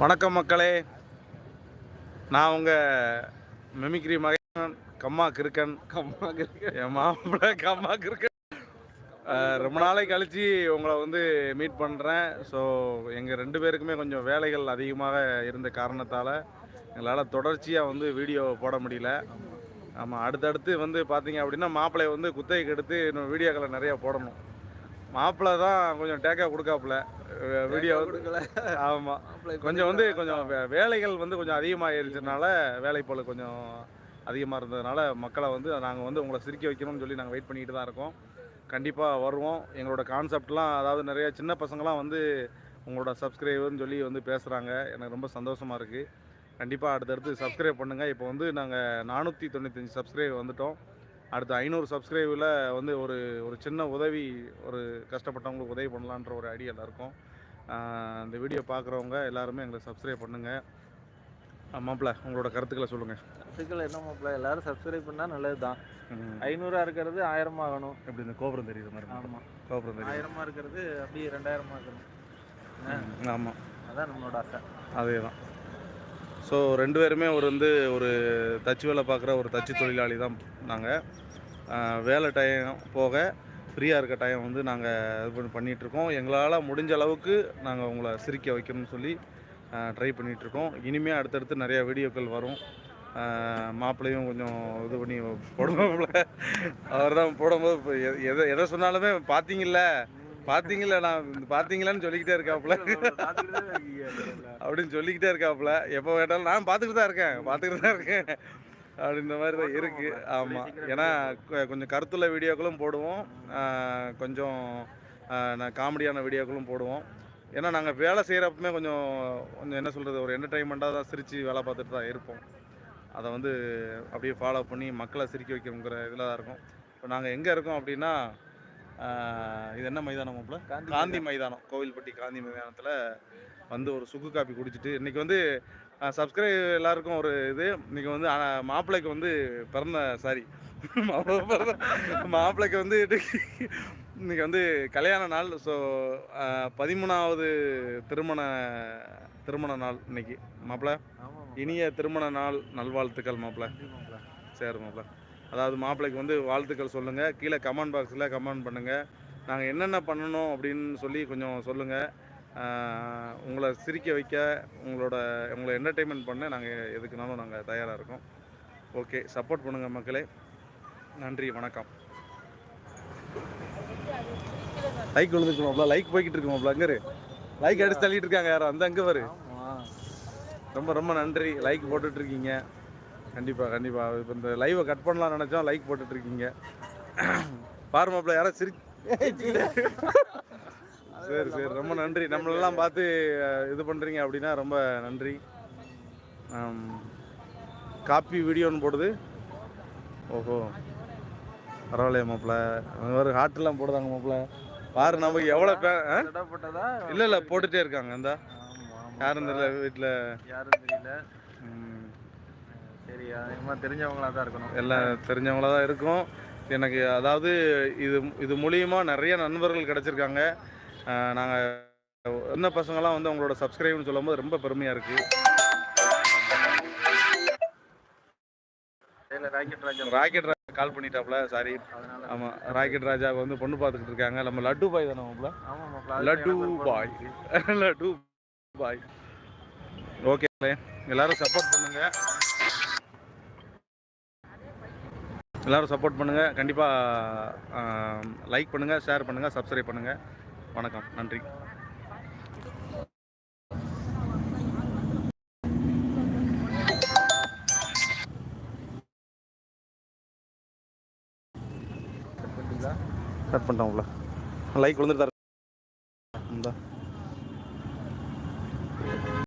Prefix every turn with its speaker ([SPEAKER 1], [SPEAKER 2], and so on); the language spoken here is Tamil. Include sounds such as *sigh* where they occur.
[SPEAKER 1] வணக்கம் மக்களே. நான் உங்கள் மெமிக்ரி மகன் கம்மா கிருக்கன்
[SPEAKER 2] கம்மா கிருக்கன்
[SPEAKER 1] என் மாப்பிள்ள கம்மா கிருக்கன் ரொம்ப நாளை கழித்து உங்களை வந்து மீட் பண்ணுறேன் ஸோ எங்கள் ரெண்டு பேருக்குமே கொஞ்சம் வேலைகள் அதிகமாக இருந்த காரணத்தால் எங்களால் தொடர்ச்சியாக வந்து வீடியோ போட முடியல. ஆமாம் அடுத்தடுத்து வந்து பார்த்தீங்க அப்படின்னா மாப்பிள்ளையை வந்து குத்தகைக்கு எடுத்து இன்னும் வீடியோக்களை நிறையா போடணும். மாப்பிள்ளை தான் கொஞ்சம் டேக்கா கொடுக்காப்புல. வீடியோ
[SPEAKER 2] கொடுக்கல.
[SPEAKER 1] ஆமாம் கொஞ்சம் வந்து கொஞ்சம் வேலைகள் வந்து கொஞ்சம் அதிகமாகிருச்சனால வேலைப்பளு கொஞ்சம் அதிகமாக இருந்ததுனால மக்களை வந்து நாங்கள் வந்து உங்களை சிரிக்க வைக்கணும்னு சொல்லி நாங்கள் வெயிட் பண்ணிக்கிட்டு தான் இருக்கோம். கண்டிப்பாக வருவோம். எங்களோட கான்செப்ட்லாம் அதாவது நிறைய சின்ன பசங்களாம் வந்து உங்களோட சப்ஸ்கிரைபர்னு சொல்லி வந்து பேசுகிறாங்க எனக்கு ரொம்ப சந்தோஷமாக இருக்குது கண்டிப்பாக அடுத்தடுத்து சப்ஸ்கிரைப் பண்ணுங்கள் இப்போ வந்து நாங்கள் நானூற்றி தொண்ணூத்தஞ்சு சப்ஸ்கிரைப் வந்துட்டோம். அடுத்து ஐநூறு சப்ஸ்கிரைபில் வந்து ஒரு ஒரு சின்ன உதவி ஒரு கஷ்டப்பட்டவங்களுக்கு உதவி பண்ணலான்ற ஒரு ஐடியாவில் இருக்கோம். இந்த வீடியோ பார்க்குறவங்க எல்லாருமே எங்களை சப்ஸ்கிரைப் பண்ணுங்கள் மாப்பிள்ள உங்களோட கருத்துக்களை சொல்லுங்கள்
[SPEAKER 2] கருத்துக்கள் என்ன மாப்பிள்ள எல்லாரும் சப்ஸ்கிரைப் பண்ணா நல்லது தான் ஐநூறா இருக்கிறது ஆயிரமா ஆகணும்.
[SPEAKER 1] எப்படி இந்த கோபுரம் தெரியுது மாதிரி
[SPEAKER 2] ஆமா.
[SPEAKER 1] கோபுரம் தெரியுது.
[SPEAKER 2] ஆயிரமா இருக்கிறது அப்படியே ரெண்டாயிரமா இருக்கணும்
[SPEAKER 1] ஆமாம்
[SPEAKER 2] அதான் நம்மளோட ஆசை.
[SPEAKER 1] அதே தான் ஸோ ரெண்டு பேருமே ஒரு வந்து ஒரு தச்சு வேலை பார்க்குற ஒரு தச்சு தொழிலாளி தான் நாங்கள் வேலை டைம் போக ஃப்ரீயாக இருக்க டைம் வந்து நாங்கள் இது பண்ணி பண்ணிகிட்ருக்கோம் எங்களால் முடிஞ்ச அளவுக்கு நாங்கள் உங்களை சிரிக்க வைக்கணும்னு சொல்லி ட்ரை பண்ணிகிட்ருக்கோம் இனிமேல் அடுத்தடுத்து நிறையா வீடியோக்கள் வரும். மாப்பிள்ளையும் கொஞ்சம் இது பண்ணி போடுவாப்புல. அவர் தான் போடும்போது எ- எதை எதை சொன்னாலுமே பார்த்தீங்கல்ல பார்த்தீங்களா நான் பார்த்தீங்களான்னு சொல்லிக்கிட்டே இருக்காப்புல. அப்படின்னு சொல்லிக்கிட்டே இருக்காப்புல. எப்போ கேட்டாலும் நான் பார்த்துக்கிட்டு தான் இருக்கேன். பார்த்துக்கிட்டு தான் இருக்கேன் அப்படின்ற மாதிரி தான் இருக்குது ஆமாம் ஏன்னா கொஞ்சம் கருத்துள்ள வீடியோக்களும் போடுவோம். கொஞ்சம் காமெடியான வீடியோக்களும் போடுவோம். ஏன்னா நாங்கள் வேலை செய்கிறப்பமே கொஞ்சம் கொஞ்சம் என்ன சொல்கிறது ஒரு என்டர்டைன்மெண்ட்டாக தான் சிரித்து வேலை பார்த்துட்டு தான் இருப்போம். அதை வந்து அப்படியே ஃபாலோ பண்ணி மக்களை சிரிக்க வைக்கணுங்கிற இதில் தான் இருக்கும். இப்போ நாங்கள் எங்கே இருக்கோம் அப்படின்னா இது என்ன மைதானம் மாப்பிள்ள?
[SPEAKER 2] காந்தி
[SPEAKER 1] மைதானம். கோவில்பட்டி காந்தி மைதானத்தில் வந்து ஒரு சுக்கு காப்பி குடிச்சிட்டு இன்றைக்கி வந்து சப்ஸ்கிரைப் எல்லாருக்கும் ஒரு இது. இன்றைக்கி வந்து மாப்பிள்ளைக்கு வந்து பிறந்த சாரி *laughs* மாப்பிள்ளைக்கு வந்து இன்றைக்கி வந்து கல்யாண நாள். ஸோ பதிமூணாவது திருமண திருமண நாள் இன்னைக்கு. மாப்பிள்ளை இனிய திருமண நாள் நல்வாழ்த்துக்கள் மாப்பிள்ள. சரி மாப்பிள்ள. அதாவது மாப்பிள்ளைக்கு வந்து வாழ்த்துக்கள் சொல்லுங்கள் கீழே கமெண்ட் பாக்ஸில் கமெண்ட் பண்ணுங்கள் நாங்கள் என்னென்ன பண்ணணும் அப்படின்னு சொல்லி கொஞ்சம் சொல்லுங்கள் உங்களை சிரிக்க வைக்க உங்களோட உங்களை என்டர்டெயின்மெண்ட் பண்ண நாங்கள் எதுக்குனாலும் நாங்கள் தயாராக இருக்கோம். ஓகே சப்போர்ட் பண்ணுங்கள் மக்களே. நன்றி வணக்கம். லைக் விழுந்துக்கு மாப்பிள்ள லைக் போய்கிட்டு இருக்கு மாப்பிள்ள அங்கே லைக் அடிச்சு தள்ளிட்டு இருக்காங்க யாரும் அந்த அங்கே வரு ரொம்ப ரொம்ப நன்றி. லைக் போட்டுட்டு இருக்கீங்க. கண்டிப்பாக கண்டிப்பாக இப்போ இந்த லைவை கட் பண்ணலாம் நினச்சோம். லைக் போட்டுட்டு இருக்கீங்க பாரு மாப்பிள்ள யாரும் சிரி சரி சரி. ரொம்ப நன்றி. நம்மளெல்லாம் பார்த்து இது பண்ணுறீங்க அப்படின்னா ரொம்ப நன்றி. காப்பி வீடியோன்னு போடுது. ஓஹோ. பரவாயில்லையா மாப்பிள்ள. ஒரு ஹார்ட்லாம் போடுதாங்க மாப்பிள்ள. பாரு நமக்கு எவ்வளோ பே இல்லை இல்லை போட்டுகிட்டே இருக்காங்க இந்த. யாரும் தெரியல வீட்டில்
[SPEAKER 2] யாரும் தெரியல. சரி அதிகமா தெரிஞ்சவங்களா தான் இருக்கணும்.
[SPEAKER 1] எல்லாம் தெரிஞ்சவங்களா தான் இருக்கும் எனக்கு அதாவது இது இது மூலியமா நிறைய நண்பர்கள் கிடைச்சிருக்காங்க. நாங்கள் என்ன பசங்களாம் வந்து உங்களோட சப்ஸ்கிரைப்னு சொல்லும்போது ரொம்ப பெருமையாக இருக்குது
[SPEAKER 2] இல்ல rocket Raja
[SPEAKER 1] rocket Raja call பண்ணிட்டாப்ல sorry.
[SPEAKER 2] அதனால
[SPEAKER 1] ஆமாம் ராக்கெட் ராஜாவுக்கு வந்து பொண்ணு பார்த்துக்கிட்டு இருக்காங்க. நம்ம லட்டு பாய் தானே
[SPEAKER 2] மாப்பிள்ள
[SPEAKER 1] லட்டு பாய். *laughs* லட்டு பாய். ஓகே எல்லாரும் சப்போர்ட் பண்ணுங்க. எல்லாரும் சப்போர்ட் பண்ணுங்கள் கண்டிப்பாக லைக் பண்ணுங்கள் ஷேர் பண்ணுங்கள் சப்ஸ்கிரைப் பண்ணுங்கள் வணக்கம் நன்றி. கட் பண்ணிட்டோம்ல லைக் விழுந்துட்டு